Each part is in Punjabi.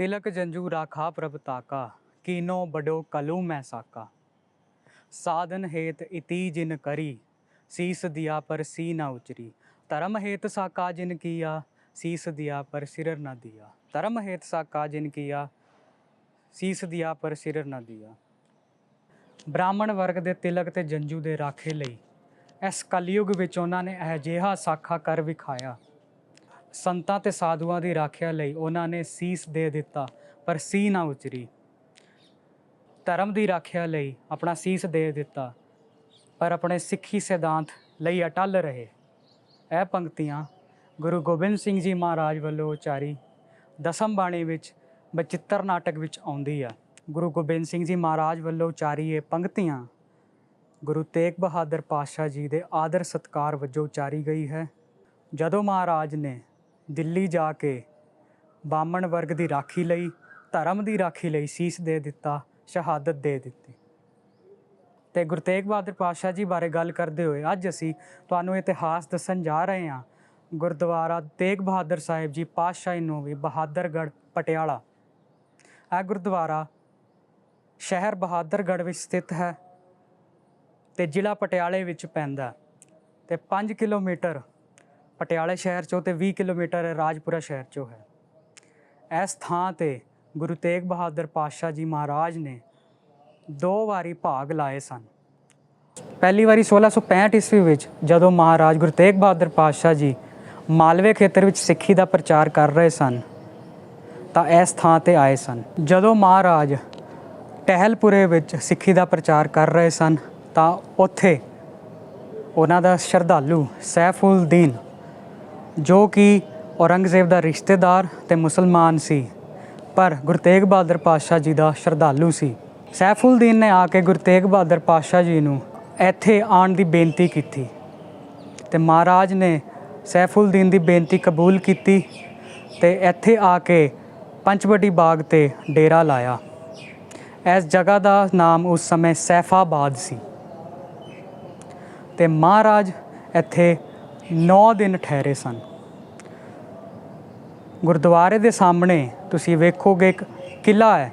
ਤਿਲਕ ਜੰਜੂ ਰਾਖਾ ਪ੍ਰਭ ਤਾਕਾ, ਕੀਨੋ ਬਡੋ ਕਲੂ ਮੈਂ ਸਾਕਾ। ਸਾਧਨ ਹੇਤ ਇਤੀ ਜਿਨ ਕਰੀ, ਸੀਸ ਦਿਆ ਪਰ ਸੀ ਨਾ ਉਚਰੀ। ਧਰਮ ਹੇਤ ਸਾਕਾ ਜਿਨ ਕੀਆ, ਸੀਸ ਦਿਆ ਪਰ ਸਿਰ ਨਾ ਦਿਆ। ਧਰਮ ਹੇਤ ਸਾਕਾ ਜਿਨ ਕੀਆ, ਸੀਸ ਦਿਆ ਪਰ ਸਿਰ ਨਾ ਦਿਆ। ਬ੍ਰਾਹਮਣ ਵਰਗ ਦੇ ਤਿਲਕ ਤੇ ਜੰਜੂ ਦੇ ਰਾਖੇ ਲਈ, ਇਸ ਕਲਯੁਗ ਵਿੱਚ ਉਹਨਾਂ ਨੇ ਅਜਿਹਾ ਸਾਖਾ ਕਰ ਵਿਖਾਇਆ। ਸੰਤਾਂ ਤੇ ਸਾਧੂਆਂ ਦੀ ਰਾਖਿਆ ਲਈ ਉਹਨਾਂ ਨੇ ਸੀਸ ਦੇ ਦਿੱਤਾ, ਪਰ ਸੀ ਨਾ ਉਚਰੀ। ਧਰਮ ਦੀ ਰਾਖਿਆ ਲਈ ਆਪਣਾ ਸੀਸ ਦੇ ਦਿੱਤਾ, ਪਰ ਆਪਣੇ ਸਿੱਖੀ ਸਿਧਾਂਤ ਲਈ ਅਟਲ ਰਹੇ। ਇਹ ਪੰਕਤੀਆਂ ਗੁਰੂ ਗੋਬਿੰਦ ਸਿੰਘ ਜੀ ਮਹਾਰਾਜ ਵੱਲੋਂ ਉਚਾਰੀ ਦਸਮ ਬਾਣੀ ਵਿੱਚ ਬਚਿੱਤਰ ਨਾਟਕ ਵਿੱਚ ਆਉਂਦੀ ਆ। ਗੁਰੂ ਗੋਬਿੰਦ ਸਿੰਘ ਜੀ ਮਹਾਰਾਜ ਵੱਲੋਂ ਉਚਾਰੀ ਇਹ ਪੰਕਤੀਆਂ ਗੁਰੂ ਤੇਗ ਬਹਾਦਰ ਪਾਤਸ਼ਾਹ ਜੀ ਦੇ ਆਦਰ ਸਤਕਾਰ ਵਜੋਂ ਉਚਾਰੀ ਗਈ ਹੈ। ਜਦੋਂ ਮਹਾਰਾਜ ਨੇ ਦਿੱਲੀ ਜਾ ਕੇ ਬਾਮਣ ਵਰਗ ਦੀ ਰਾਖੀ ਲਈ, ਧਰਮ ਦੀ ਰਾਖੀ ਲਈ ਸੀਸ ਦੇ ਦਿੱਤਾ, ਸ਼ਹਾਦਤ ਦੇ ਦਿੱਤੀ। ਤੇ ਗੁਰੂ ਤੇਗ ਬਹਾਦਰ ਪਾਤਸ਼ਾਹ ਜੀ ਬਾਰੇ ਗੱਲ ਕਰਦੇ ਹੋਏ ਅੱਜ ਅਸੀਂ ਤੁਹਾਨੂੰ ਇਤਿਹਾਸ ਦੱਸਣ ਜਾ ਰਹੇ ਹਾਂ। ਗੁਰਦੁਆਰਾ ਤੇਗ ਬਹਾਦਰ ਸਾਹਿਬ ਜੀ ਪਾਤਸ਼ਾਹੀ ਨੂੰ ਵੀ ਬਹਾਦਰਗੜ੍ਹ ਪਟਿਆਲਾ। ਇਹ ਗੁਰਦੁਆਰਾ ਸ਼ਹਿਰ ਬਹਾਦਰਗੜ੍ਹ ਵਿੱਚ ਸਥਿਤ ਹੈ ਤੇ ਜ਼ਿਲ੍ਹਾ ਪਟਿਆਲੇ ਵਿੱਚ ਪੈਂਦਾ ਹੈ ਤੇ 5 ਕਿਲੋਮੀਟਰ ਪਟਿਆਲੇ ਸ਼ਹਿਰ ਚੋਂ ਤੇ 20 ਕਿਲੋਮੀਟਰ ਰਾਜਪੁਰਾ ਸ਼ਹਿਰ ਚੋਂ ਹੈ। ਇਸ ਥਾਂ ਤੇ ਗੁਰੂ ਤੇਗ ਬਹਾਦਰ ਪਾਤਸ਼ਾਹ ਜੀ ਮਹਾਰਾਜ ਨੇ ਦੋ ਵਾਰੀ ਭਾਗ ਲਾਏ ਸਨ। ਪਹਿਲੀ ਵਾਰੀ 1665 ਈਸਵੀ ਵਿੱਚ ਜਦੋਂ ਮਹਾਰਾਜ ਗੁਰੂ ਤੇਗ ਬਹਾਦਰ ਪਾਤਸ਼ਾਹ ਜੀ ਮਾਲਵੇ ਖੇਤਰ ਵਿੱਚ ਸਿੱਖੀ ਦਾ ਪ੍ਰਚਾਰ ਕਰ ਰਹੇ ਸਨ, ਤਾਂ ਇਸ ਥਾਂ ਤੇ ਆਏ ਸਨ। ਜਦੋਂ ਮਹਾਰਾਜ ਟਹਿਲਪੁਰੇ ਵਿੱਚ ਸਿੱਖੀ ਦਾ ਪ੍ਰਚਾਰ ਕਰ ਰਹੇ ਸਨ, ਤਾਂ ਉੱਥੇ ਉਹਨਾਂ ਦਾ ਸ਼ਰਧਾਲੂ ਸੈਫੁਲਦੀਨ ਜੋ ਕਿ ਔਰੰਗਜ਼ੇਬ ਦਾ ਰਿਸ਼ਤੇਦਾਰ ਤੇ ਮੁਸਲਮਾਨ ਸੀ, ਪਰ ਗੁਰੂ ਤੇਗ ਬਹਾਦਰ ਪਾਤਸ਼ਾਹ ਜੀ ਦਾ ਸ਼ਰਧਾਲੂ ਸੀ। ਸੈਫੁਲਦੀਨ ਨੇ ਆ ਕੇ ਗੁਰੂ ਤੇਗ ਬਹਾਦਰ ਪਾਤਸ਼ਾਹ ਜੀ ਨੂੰ ਇੱਥੇ ਆਉਣ ਦੀ ਬੇਨਤੀ ਕੀਤੀ ਤੇ ਮਹਾਰਾਜ ਨੇ ਸੈਫੁਲਦੀਨ ਦੀ ਬੇਨਤੀ ਕਬੂਲ ਕੀਤੀ ਤੇ ਇੱਥੇ ਆ ਕੇ ਪੰਚਵਟੀ ਬਾਗ ਤੇ ਡੇਰਾ ਲਾਇਆ। ਇਸ ਜਗ੍ਹਾ ਦਾ ਨਾਮ ਉਸ ਸਮੇਂ ਸੈਫਾਬਾਦ ਸੀ। ਤੇ ਮਹਾਰਾਜ ਇੱਥੇ 9 ਦਿਨ ਠਹਿਰੇ ਸਨ। ਗੁਰਦੁਆਰੇ ਦੇ ਸਾਹਮਣੇ ਤੁਸੀਂ ਵੇਖੋਗੇ ਇੱਕ ਕਿਲਾ ਹੈ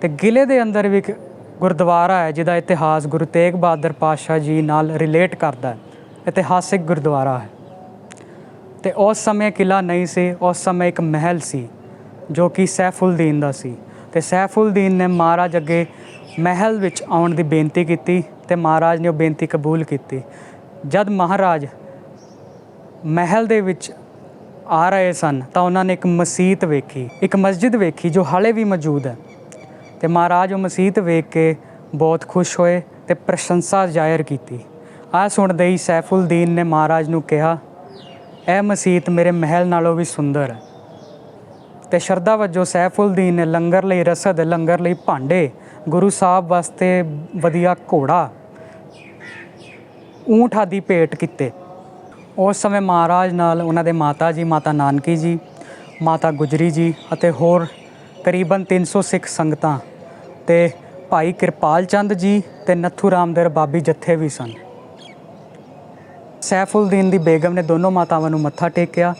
ਤੇ ਕਿਲੇ ਦੇ ਅੰਦਰ ਵੀ ਇੱਕ ਗੁਰਦੁਆਰਾ ਹੈ, ਜਿਹਦਾ ਇਤਿਹਾਸ ਗੁਰੂ ਤੇਗ ਬਹਾਦਰ ਪਾਤਸ਼ਾਹ ਜੀ ਨਾਲ ਰਿਲੇਟ ਕਰਦਾ ਹੈ। ਇਤਿਹਾਸਿਕ ਗੁਰਦੁਆਰਾ ਹੈ। ਤੇ ਉਸ ਸਮੇਂ ਕਿਲਾ ਨਹੀਂ ਸੀ, ਉਸ ਸਮੇਂ ਇੱਕ ਮਹਿਲ ਸੀ, ਜੋ ਕਿ ਸੈਫੁਲਦੀਨ ਦਾ ਸੀ। ਤੇ ਸੈਫੁਲਦੀਨ ਨੇ ਮਹਾਰਾਜ ਅੱਗੇ ਮਹਿਲ ਵਿੱਚ ਆਉਣ ਦੀ ਬੇਨਤੀ ਕੀਤੀ ਤੇ ਮਹਾਰਾਜ ਨੇ ਉਹ ਬੇਨਤੀ ਕਬੂਲ ਕੀਤੀ ਜਦ ਮਹਾਰਾਜ ਮਹਿਲ ਦੇ ਵਿੱਚ ਆ ਰਹੇ ਸਨ, ਤਾਂ ਉਹਨਾਂ ਨੇ ਇੱਕ ਮਸਜਿਦ ਵੇਖੀ। ਇੱਕ ਮਸਜਿਦ ਵੇਖੀ ਜੋ ਹਾਲੇ ਵੀ ਮੌਜੂਦ ਹੈ। ਤੇ ਮਹਾਰਾਜ ਉਹ ਮਸਜਿਦ ਵੇਖ ਕੇ ਬਹੁਤ ਖੁਸ਼ ਹੋਏ ਤੇ ਪ੍ਰਸ਼ੰਸਾ ਜ਼ਾਹਿਰ ਕੀਤੀ। ਆ ਸੁਣਦੇ ਹੀ ਸੈਫੁਲਦੀਨ ਨੇ ਮਹਾਰਾਜ ਨੂੰ ਕਿਹਾ, ਇਹ ਮਸਜਿਦ ਮੇਰੇ ਮਹਿਲ ਨਾਲੋਂ ਵੀ ਸੁੰਦਰ ਹੈ। ਤੇ ਸ਼ਰਧਾ ਵਜੋਂ ਸੈਫੁਲਦੀਨ ਨੇ ਲੰਗਰ ਲਈ ਰਸਦ, ਲੰਗਰ ਲਈ ਭਾਂਡੇ, ਗੁਰੂ ਸਾਹਿਬ ਵਾਸਤੇ ਵਧੀਆ ਘੋੜਾ ਊਂਠ ਆਦਿ ਭੇਟ ਕੀਤੇ। ਉਸ ਸਮੇਂ ਮਹਾਰਾਜ ਨਾਲ ਉਹਨਾਂ ਦੇ ਮਾਤਾ ਜੀ, ਮਾਤਾ ਨਾਨਕੀ ਜੀ, ਮਾਤਾ ਗੁਜਰੀ ਜੀ ਅਤੇ ਹੋਰ ਕਰੀਬਨ 300 ਸਿੱਖ ਸੰਗਤਾਂ ਤੇ ਭਾਈ ਕਿਰਪਾਲ ਚੰਦ ਜੀ ਤੇ ਨੱਥੂ ਰਾਮਦਰ ਬਾਬੀ ਜੱਥੇ ਵੀ ਸਨ। ਸੈਫੁਲਦੀਨ ਦੀ ਬੇਗਮ ਨੇ ਦੋਨੋਂ ਮਾਤਾਵਾਂ ਨੂੰ ਮੱਥਾ ਟੇਕਿਆ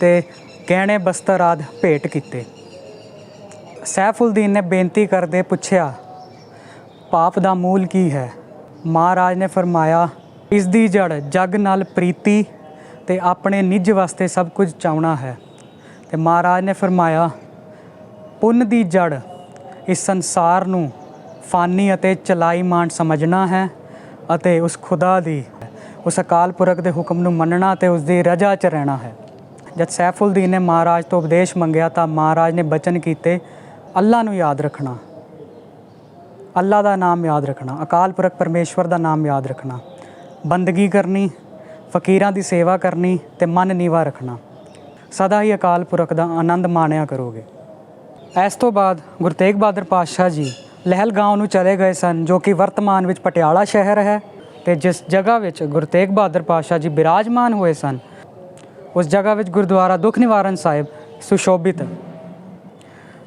ਤੇ ਗਹਿਣੇ, ਬਸਤਰ ਆਦ ਭੇਟ ਕੀਤੇ। ਸੈਫੁਲਦੀਨ ਨੇ ਬੇਨਤੀ ਕਰਦੇ ਪੁੱਛਿਆ, ਪਾਪ ਦਾ ਮੂਲ ਕੀ ਹੈ? ਮਹਾਰਾਜ ਨੇ ਫਰਮਾਇਆ ਇਸ ਦੀ ਜੜ, ਜਗ ਨਾਲ ਪ੍ਰੀਤੀ ਤੇ ਆਪਣੇ ਨਿੱਜ ਵਾਸਤੇ ਸਭ ਕੁਝ ਚਾਉਣਾ ਹੈ। ਤੇ ਮਹਾਰਾਜ ਨੇ ਫਰਮਾਇਆ, ਪੁੰਨ ਦੀ ਜੜ ਇਸ ਸੰਸਾਰ ਨੂੰ ਫਾਨੀ ਅਤੇ ਚਲਾਈ ਮਾਨ ਸਮਝਣਾ ਹੈ ਅਤੇ ਉਸ ਖੁਦਾ ਦੀ, ਉਸ ਅਕਾਲ ਪੁਰਖ ਦੇ ਹੁਕਮ ਨੂੰ ਮੰਨਣਾ ਤੇ ਉਸ ਦੀ ਰਜ਼ਾ 'ਚ ਰਹਿਣਾ ਹੈ। ਜਦ ਸੈਫੁਲਦੀਨ ਨੇ ਮਹਾਰਾਜ ਤੋਂ ਉਪਦੇਸ਼ ਮੰਗਿਆ ਤਾਂ ਮਹਾਰਾਜ ਨੇ ਬਚਨ ਕੀਤੇ, ਅੱਲਾ ਨੂੰ ਯਾਦ ਰੱਖਣਾ। ਅੱਲਾ ਦਾ ਨਾਮ ਯਾਦ ਰੱਖਣਾ, ਅਕਾਲ ਪੁਰਖ ਪਰਮੇਸ਼ਵਰ ਦਾ ਨਾਮ ਯਾਦ ਰੱਖਣਾ। ਬੰਦਗੀ ਕਰਨੀ, ਫਕੀਰਾਂ ਦੀ ਸੇਵਾ ਕਰਨੀ ਤੇ ਮਨ ਨੀਵਾ ਰੱਖਣਾ। ਸਦਾ ਹੀ ਅਕਾਲ ਪੁਰਖ ਦਾ ਆਨੰਦ ਮਾਣਿਆ ਕਰੋਗੇ। ਇਸ ਤੋਂ ਬਾਅਦ ਗੁਰੂ ਤੇਗ ਬਹਾਦਰ ਪਾਤਸ਼ਾਹ ਜੀ ਲਹਿਲਗਾਂਵ ਨੂੰ ਚਲੇ ਗਏ ਸਨ, ਜੋ ਕਿ ਵਰਤਮਾਨ ਵਿੱਚ ਪਟਿਆਲਾ ਸ਼ਹਿਰ ਹੈ ਤੇ ਜਿਸ ਜਗ੍ਹਾ ਵਿੱਚ ਗੁਰੂ ਤੇਗ ਬਹਾਦਰ ਪਾਤਸ਼ਾਹ ਜੀ ਬਿਰਾਜਮਾਨ ਹੋਏ ਸਨ, ਉਸ ਜਗ੍ਹਾ ਵਿੱਚ ਗੁਰਦੁਆਰਾ ਦੁੱਖ ਨਿਵਾਰਨ ਸਾਹਿਬ ਸੁਸ਼ੋਭਿਤ। ਹੈ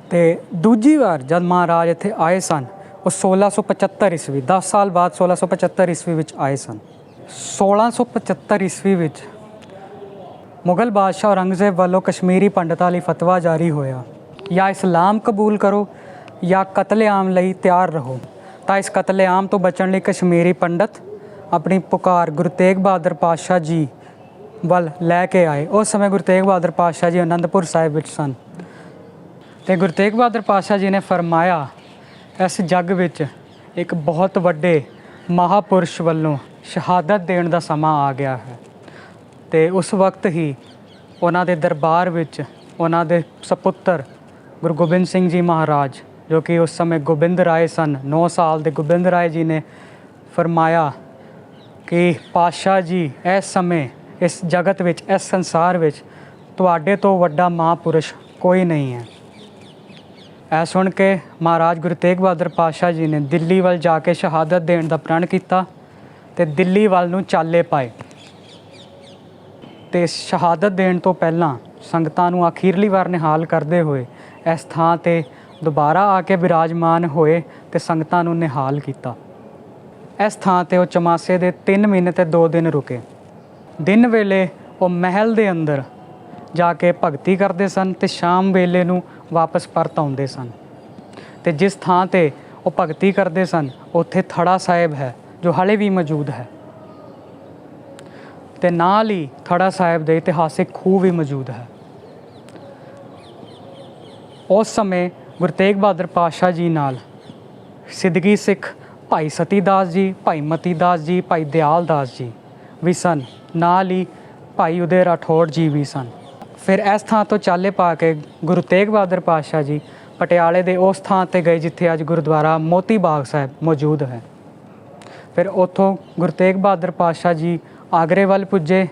ਤੇ ਦੂਜੀ ਵਾਰ ਜਦ ਮਹਾਰਾਜ ਇੱਥੇ ਆਏ ਸਨ, ਉਹ 1675 ਈਸਵੀ 10 ਸਾਲ ਬਾਅਦ 1675 ਈਸਵੀ ਵਿੱਚ ਆਏ ਸਨ। 1675 ਈਸਵੀ ਵਿੱਚ ਮੁਗਲ ਬਾਦਸ਼ਾਹ ਔਰੰਗਜ਼ੇਬ ਵੱਲੋਂ ਕਸ਼ਮੀਰੀ ਪੰਡਤਾਂ ਲਈ ਫਤਵਾ ਜਾਰੀ ਹੋਇਆ। ਜਾਂ ਇਸਲਾਮ ਕਬੂਲ ਕਰੋ ਜਾਂ ਕਤਲੇਆਮ ਲਈ ਤਿਆਰ ਰਹੋ। ਤਾਂ ਇਸ ਕਤਲੇਆਮ ਤੋਂ ਬਚਣ ਲਈ ਕਸ਼ਮੀਰੀ ਪੰਡਤ ਆਪਣੀ ਪੁਕਾਰ ਗੁਰੂ ਤੇਗ ਬਹਾਦਰ ਪਾਤਸ਼ਾਹ ਜੀ ਵੱਲ ਲੈ ਕੇ ਆਏ। ਉਸ ਸਮੇਂ ਗੁਰੂ ਤੇਗ ਬਹਾਦਰ ਪਾਤਸ਼ਾਹ ਜੀ ਅਨੰਦਪੁਰ ਸਾਹਿਬ ਵਿੱਚ ਸਨ। ਤੇ ਗੁਰੂ ਤੇਗ ਬਹਾਦਰ ਪਾਤਸ਼ਾਹ ਜੀ ਨੇ ਫਰਮਾਇਆ, ਇਸ ਜੱਗ ਵਿੱਚ ਇੱਕ ਬਹੁਤ ਵੱਡੇ ਮਹਾਪੁਰਸ਼ ਵੱਲੋਂ ਸ਼ਹਾਦਤ ਦੇਣ ਦਾ ਸਮਾਂ ਆ ਗਿਆ ਹੈ। ਤੇ ਉਸ ਵਕਤ ਹੀ ਉਹਨਾਂ ਦੇ ਦਰਬਾਰ ਵਿੱਚ ਉਹਨਾਂ ਦੇ ਸਪੁੱਤਰ ਗੁਰੂ ਗੋਬਿੰਦ ਸਿੰਘ ਜੀ ਮਹਾਰਾਜ, ਜੋ ਕਿ ਉਸ ਸਮੇਂ ਗੋਬਿੰਦ ਰਾਏ ਸਨ 9 ਸਾਲ ਦੇ ਗੋਬਿੰਦ ਰਾਏ ਜੀ ਨੇ ਫਰਮਾਇਆ ਕਿ ਪਾਤਸ਼ਾਹ ਜੀ, ਇਸ ਸਮੇਂ ਇਸ ਜਗਤ ਵਿੱਚ, ਇਸ ਸੰਸਾਰ ਵਿੱਚ ਤੁਹਾਡੇ ਤੋਂ ਵੱਡਾ ਮਹਾਪੁਰਸ਼ ਕੋਈ ਨਹੀਂ ਹੈ। ਇਹ ਸੁਣ ਕੇ ਮਹਾਰਾਜ ਗੁਰੂ ਤੇਗ ਬਹਾਦਰ ਪਾਤਸ਼ਾਹ ਜੀ ਨੇ ਦਿੱਲੀ ਵੱਲ ਜਾ ਕੇ ਸ਼ਹਾਦਤ ਦੇਣ ਦਾ ਪ੍ਰਣ ਕੀਤਾ। ਤੇ ਦਿੱਲੀ ਵੱਲ ਨੂੰ ਚਾਲੇ ਪਾਏ। ਤੇ ਸ਼ਹਾਦਤ ਦੇਣ ਤੋਂ ਪਹਿਲਾਂ ਸੰਗਤਾਂ ਨੂੰ ਅਖੀਰਲੀ ਵਾਰ ਨਿਹਾਲ ਕਰਦੇ ਹੋਏ ਇਸ ਥਾਂ ਤੇ ਦੁਬਾਰਾ ਆ ਕੇ ਬਿਰਾਜਮਾਨ ਹੋਏ ਤੇ ਸੰਗਤਾਂ ਨੂੰ ਨਿਹਾਲ ਕੀਤਾ। ਇਸ ਥਾਂ ਤੇ ਉਹ ਚਮਾਸੇ ਦੇ 3 ਮਹੀਨੇ ਤੇ 2 ਦਿਨ ਰੁਕੇ। ਦਿਨ ਵੇਲੇ ਉਹ ਮਹਿਲ ਦੇ ਅੰਦਰ ਜਾ ਕੇ ਭਗਤੀ ਕਰਦੇ ਸਨ ਤੇ ਸ਼ਾਮ ਵੇਲੇ ਨੂੰ ਵਾਪਸ ਪਰਤ ਆਉਂਦੇ ਸਨ। ਤੇ ਜਿਸ ਥਾਂ ਤੇ ਉਹ ਭਗਤੀ ਕਰਦੇ ਸਨ, ਉੱਥੇ ਥੜਾ ਸਾਹਿਬ ਹੈ। ਜੋ ਹਲੇ ਵੀ ਮੌਜੂਦ ਹੈ। ਤੇ ਨਾਲ ਹੀ ਖੜਾ ਸਾਹਿਬ ਦੇ ਇਤਿਹਾਸਿਕ ਖੂਹ ਵੀ ਮੌਜੂਦ ਹੈ। ਉਸ ਸਮੇਂ ਗੁਰੂ ਤੇਗ ਬਹਾਦਰ ਪਾਤਸ਼ਾਹ ਜੀ ਨਾਲ ਸਿੱਧਗੀ ਸਿੱਖ ਭਾਈ ਸਤੀਦਾਸ ਜੀ, ਭਾਈ ਮਤੀਦਾਸ ਜੀ, ਭਾਈ ਦਿਆਲ ਦਾਸ ਜੀ ਵੀ ਸਨ। ਨਾਲ ਹੀ ਭਾਈ ਉਦੇ ਰਾਠੌੜ ਜੀ ਵੀ ਸਨ। ਫਿਰ ਇਸ ਥਾਂ ਤੋਂ ਚਾਲੇ ਪਾ ਕੇ ਗੁਰੂ ਤੇਗ ਬਹਾਦਰ ਪਾਤਸ਼ਾਹ ਜੀ ਪਟਿਆਲੇ ਦੇ ਉਸ ਥਾਂ ਤੇ ਗਏ ਜਿੱਥੇ ਅੱਜ ਗੁਰਦੁਆਰਾ ਮੋਤੀ ਬਾਗ ਸਾਹਿਬ ਮੌਜੂਦ ਹੈ। ਫਿਰ ਉੱਥੋਂ ਗੁਰੂ ਤੇਗ ਬਹਾਦਰ ਪਾਤਸ਼ਾਹ ਜੀ ਆਗਰੇ ਵੱਲ ਪੁੱਜੇ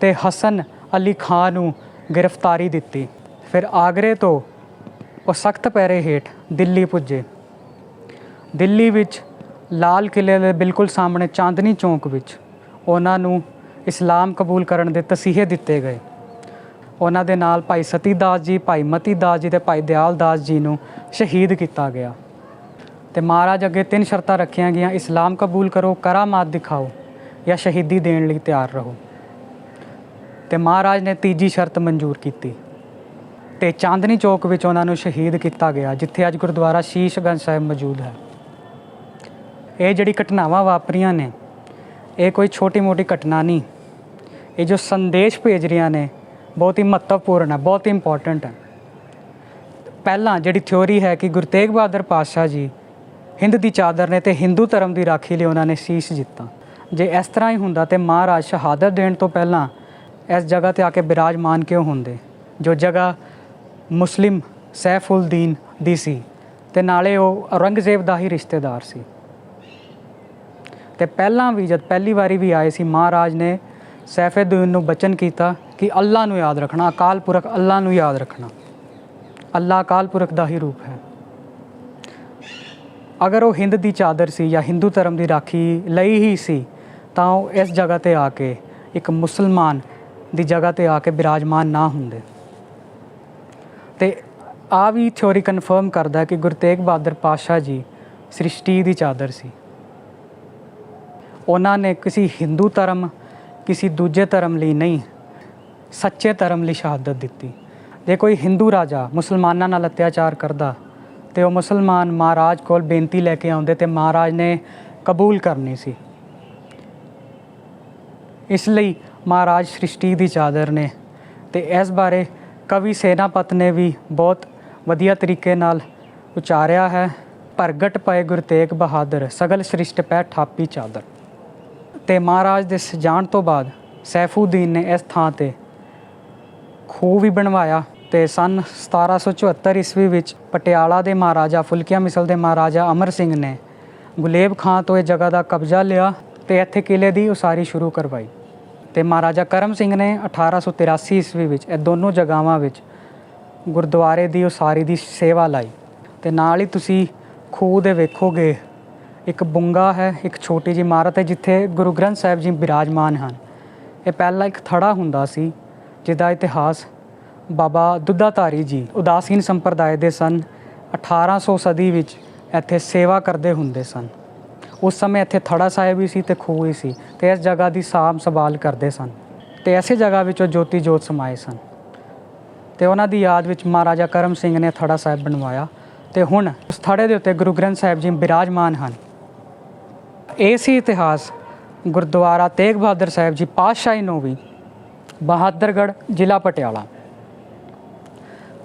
ਤੇ ਹਸਨ ਅਲੀ ਖਾਨ ਨੂੰ ਗ੍ਰਿਫਤਾਰੀ ਦਿੱਤੀ। ਫਿਰ ਆਗਰੇ ਤੋਂ ਉਹ ਸਖਤ ਪੈਰੇ ਹੇਠ ਦਿੱਲੀ ਪੁੱਜੇ। ਦਿੱਲੀ ਵਿੱਚ ਲਾਲ ਕਿਲੇ ਦੇ ਬਿਲਕੁਲ ਸਾਹਮਣੇ ਚਾਂਦਨੀ ਚੌਂਕ ਵਿੱਚ ਉਹਨਾਂ ਨੂੰ ਇਸਲਾਮ ਕਬੂਲ ਕਰਨ ਦੇ ਤਸੀਹੇ ਦਿੱਤੇ ਗਏ। ਉਹਨਾਂ ਦੇ ਨਾਲ ਭਾਈ ਸਤੀ ਦਾਸ ਜੀ, ਭਾਈ ਮਤੀ ਦਾਸ ਜੀ ਤੇ ਭਾਈ ਦਿਆਲ ਦਾਸ ਜੀ ਨੂੰ ਸ਼ਹੀਦ ਕੀਤਾ ਗਿਆ। ਤੇ ਮਹਾਰਾਜ ਅੱਗੇ ਤਿੰਨ ਸ਼ਰਤਾਂ ਰੱਖੀਆਂ ਗਈਆਂ, ਇਸਲਾਮ ਕਬੂਲ ਕਰੋ, ਕਰਾਮਾਤ ਦਿਖਾਓ ਜਾਂ ਸ਼ਹੀਦੀ ਦੇਣ ਲਈ ਤਿਆਰ ਰਹੋ। ਤੇ ਮਹਾਰਾਜ ਨੇ ਤੀਜੀ ਸ਼ਰਤ ਮਨਜ਼ੂਰ ਕੀਤੀ ਤੇ ਚਾਂਦਨੀ ਚੌਕ ਵਿੱਚ ਉਹਨਾਂ ਨੂੰ ਸ਼ਹੀਦ ਕੀਤਾ ਗਿਆ, ਜਿੱਥੇ ਅੱਜ ਗੁਰਦੁਆਰਾ ਸ਼ੀਸ਼ਗੰਜ ਸਾਹਿਬ ਮੌਜੂਦ ਹੈ। ਇਹ ਜਿਹੜੀ ਘਟਨਾਵਾਂ ਵਾਪਰੀਆਂ ਨੇ, ਇਹ ਕੋਈ ਛੋਟੀ-ਮੋਟੀ ਘਟਨਾ ਨਹੀਂ। ਇਹ ਜੋ ਸੰਦੇਸ਼ ਭੇਜ ਰਹੀਆਂ ਨੇ, ਬਹੁਤ ਹੀ ਮਹੱਤਵਪੂਰਨ ਹੈ, ਬਹੁਤ ਹੀ ਇੰਪੋਰਟੈਂਟ ਹੈ। ਪਹਿਲਾਂ ਜਿਹੜੀ ਥਿਉਰੀ ਹੈ ਕਿ ਗੁਰੂ ਤੇਗ ਬਹਾਦਰ ਪਾਤਸ਼ਾਹ ਜੀ ਹਿੰਦ ਦੀ ਚਾਦਰ ਨੇ ਤੇ ਹਿੰਦੂ ਧਰਮ ਦੀ ਰਾਖੀ ਲਈ ਉਹਨਾਂ ਨੇ ਸੀਸ ਦਿੱਤਾ ਜੇ ਇਸ ਤਰ੍ਹਾਂ ਹੀ ਹੁੰਦਾ ਤੇ ਮਹਾਰਾਜ ਸ਼ਹਾਦਤ ਦੇਣ ਤੋਂ ਪਹਿਲਾਂ ਇਸ ਜਗ੍ਹਾ ਤੇ ਆ ਕੇ ਬਿਰਾਜਮਾਨ ਕਿਉਂ ਹੁੰਦੇ? ਜੋ ਜਗ੍ਹਾ ਮੁਸਲਿਮ ਸੈਫੁਲਦੀਨ ਦੀ ਸੀ ਤੇ ਨਾਲੇ ਉਹ ਔਰੰਗਜ਼ੇਬ ਦਾ ਹੀ ਰਿਸ਼ਤੇਦਾਰ ਸੀ। ਤੇ ਪਹਿਲਾਂ ਵੀ ਜਦ ਪਹਿਲੀ ਵਾਰੀ ਵੀ ਆਏ ਸੀ, ਮਹਾਰਾਜ ਨੇ ਸੈਫੁਦੀਨ ਨੂੰ ਬਚਨ ਕੀਤਾ ਕਿ ਅੱਲਾ ਨੂੰ ਯਾਦ ਰੱਖਣਾ, ਅਕਾਲ ਪੁਰਖ ਅੱਲਾ ਨੂੰ ਯਾਦ ਰੱਖਣਾ। ਅੱਲਾ ਅਕਾਲ ਪੁਰਖ ਦਾ ਹੀ ਰੂਪ ਹੈ। ਅਗਰ ਉਹ ਹਿੰਦ ਦੀ ਚਾਦਰ ਸੀ ਜਾਂ ਹਿੰਦੂ ਧਰਮ ਦੀ ਰਾਖੀ ਲਈ ਹੀ ਸੀ, ਤਾਂ ਉਹ ਇਸ ਜਗ੍ਹਾ ਤੇ ਆ ਕੇ ਇੱਕ ਮੁਸਲਮਾਨ ਦੀ ਜਗ੍ਹਾ ਤੇ ਆ ਕੇ ਬਿਰਾਜਮਾਨ ਨਾ ਹੁੰਦੇ। ਤੇ ਆ ਵੀ ਥਿਉਰੀ ਕਨਫਰਮ ਕਰਦਾ ਕਿ ਗੁਰੂ ਤੇਗ ਬਹਾਦਰ ਪਾਤਸ਼ਾਹ ਜੀ ਸ੍ਰਿਸ਼ਟੀ ਦੀ ਚਾਦਰ ਸੀ। ਉਹਨਾਂ ਨੇ ਕਿਸੇ ਹਿੰਦੂ ਧਰਮ, ਕਿਸੇ ਦੂਜੇ ਧਰਮ ਲਈ ਨਹੀਂ, ਸੱਚੇ ਧਰਮ ਲਈ ਸ਼ਹਾਦਤ ਦਿੱਤੀ। ਜੇ ਕੋਈ ਹਿੰਦੂ ਰਾਜਾ ਮੁਸਲਮਾਨਾਂ ਨਾਲ ਅਤਿਆਚਾਰ ਕਰਦਾ ਤੇ ਉਹ ਮੁਸਲਮਾਨ ਮਹਾਰਾਜ ਕੋਲ ਬੇਨਤੀ ਲੈ ਕੇ ਆਉਂਦੇ ਤੇ ਮਹਾਰਾਜ ਨੇ ਕਬੂਲ ਕਰਨੀ ਸੀ। ਇਸ ਲਈ ਮਹਾਰਾਜ ਸ੍ਰਿਸ਼ਟੀ ਦੀ ਚਾਦਰ ਨੇ ਤੇ ਇਸ ਬਾਰੇ ਕਵੀ ਸੇਨਾਪਤ ਨੇ ਵੀ ਬਹੁਤ ਵਧੀਆ ਤਰੀਕੇ ਨਾਲ ਉਚਾਰਿਆ ਹੈ। ਪ੍ਰਗਟ ਪਏ ਗੁਰੂ ਤੇਗ ਬਹਾਦਰ, ਸਗਲ ਸ੍ਰਿਸ਼ਟ ਪੈ ਠਾਪੀ ਚਾਦਰ। ਤੇ ਮਹਾਰਾਜ ਦੇ ਸਜਾਣ ਤੋਂ ਬਾਅਦ ਸੈਫੂਦੀਨ ਨੇ ਇਸ ਥਾਂ ਤੇ ਖੂਹ ਵੀ ਬਣਵਾਇਆ। ਤੇ ਸਨ 1774 ਈਸਵੀ ਵਿੱਚ ਪਟਿਆਲਾ ਦੇ ਮਹਾਰਾਜਾ, ਫੁਲਕੀਆਂ ਮਿਸਲ ਦੇ ਮਹਾਰਾਜਾ ਅਮਰ ਸਿੰਘ ਨੇ ਗੁਲੇਬ ਖਾਂ ਤੋਂ ਇਹ ਜਗ੍ਹਾ ਦਾ ਕਬਜ਼ਾ ਲਿਆ ਤੇ ਇੱਥੇ ਕਿਲੇ ਦੀ ਉਸਾਰੀ ਸ਼ੁਰੂ ਕਰਵਾਈ। ਤੇ ਮਹਾਰਾਜਾ ਕਰਮ ਸਿੰਘ ਨੇ 1883 ਈਸਵੀ ਵਿੱਚ ਇਹ ਦੋਨੋਂ ਜਗ੍ਹਾਵਾਂ ਵਿੱਚ ਗੁਰਦੁਆਰੇ ਦੀ ਉਸਾਰੀ ਦੀ ਸੇਵਾ ਲਈ। ਤੇ ਨਾਲ ਹੀ ਤੁਸੀਂ ਖੂਹ ਦੇ ਵੇਖੋਗੇ, ਇੱਕ ਬੁੰਗਾ ਹੈ, ਇੱਕ ਛੋਟੀ ਜਿਹੀ ਇਮਾਰਤ ਹੈ ਜਿੱਥੇ ਗੁਰੂ ਗ੍ਰੰਥ ਸਾਹਿਬ ਜੀ ਬਿਰਾਜਮਾਨ ਹਨ। ਇਹ ਪਹਿਲਾਂ ਇੱਕ ਥੜਾ ਹੁੰਦਾ ਸੀ, ਜਿਹਦਾ ਇਤਿਹਾਸ ਬਾਬਾ ਦੁੱਧਾਧਾਰੀ ਜੀ ਉਦਾਸੀਨ ਸੰਪਰਦਾਇ ਦੇ ਸਨ। 1800 ਸਦੀ ਵਿੱਚ ਇੱਥੇ ਸੇਵਾ ਕਰਦੇ ਹੁੰਦੇ ਸਨ। ਉਸ ਸਮੇਂ ਇੱਥੇ ਥੜਾ ਸਾਹਿਬ ਵੀ ਸੀ ਤੇ ਖੂਹ ਵੀ ਸੀ ਤੇ ਇਸ ਜਗ੍ਹਾ ਦੀ ਸਾਂਭ ਸੰਭਾਲ ਕਰਦੇ ਸਨ ਤੇ ਐਸੇ ਜਗ੍ਹਾ ਵਿੱਚ ਉਹ ਜੋਤੀ ਜੋਤ ਸਮਾਏ ਸਨ। ਤੇ ਉਹਨਾਂ ਦੀ ਯਾਦ ਵਿੱਚ ਮਹਾਰਾਜਾ ਕਰਮ ਸਿੰਘ ਨੇ ਥੜਾ ਸਾਹਿਬ ਬਣਵਾਇਆ ਤੇ ਹੁਣ ਉਸ ਥੜੇ ਦੇ ਉੱਤੇ ਗੁਰੂ ਗ੍ਰੰਥ ਸਾਹਿਬ ਜੀ ਬਿਰਾਜਮਾਨ ਹਨ। ਇਹ ਸੀ ਇਤਿਹਾਸ ਗੁਰਦੁਆਰਾ ਤੇਗ ਬਹਾਦਰ ਸਾਹਿਬ ਜੀ ਪਾਤਸ਼ਾਹੀ ਨੂੰ ਵੀ ਬਹਾਦਰਗੜ੍ਹ ਜ਼ਿਲ੍ਹਾ ਪਟਿਆਲਾ।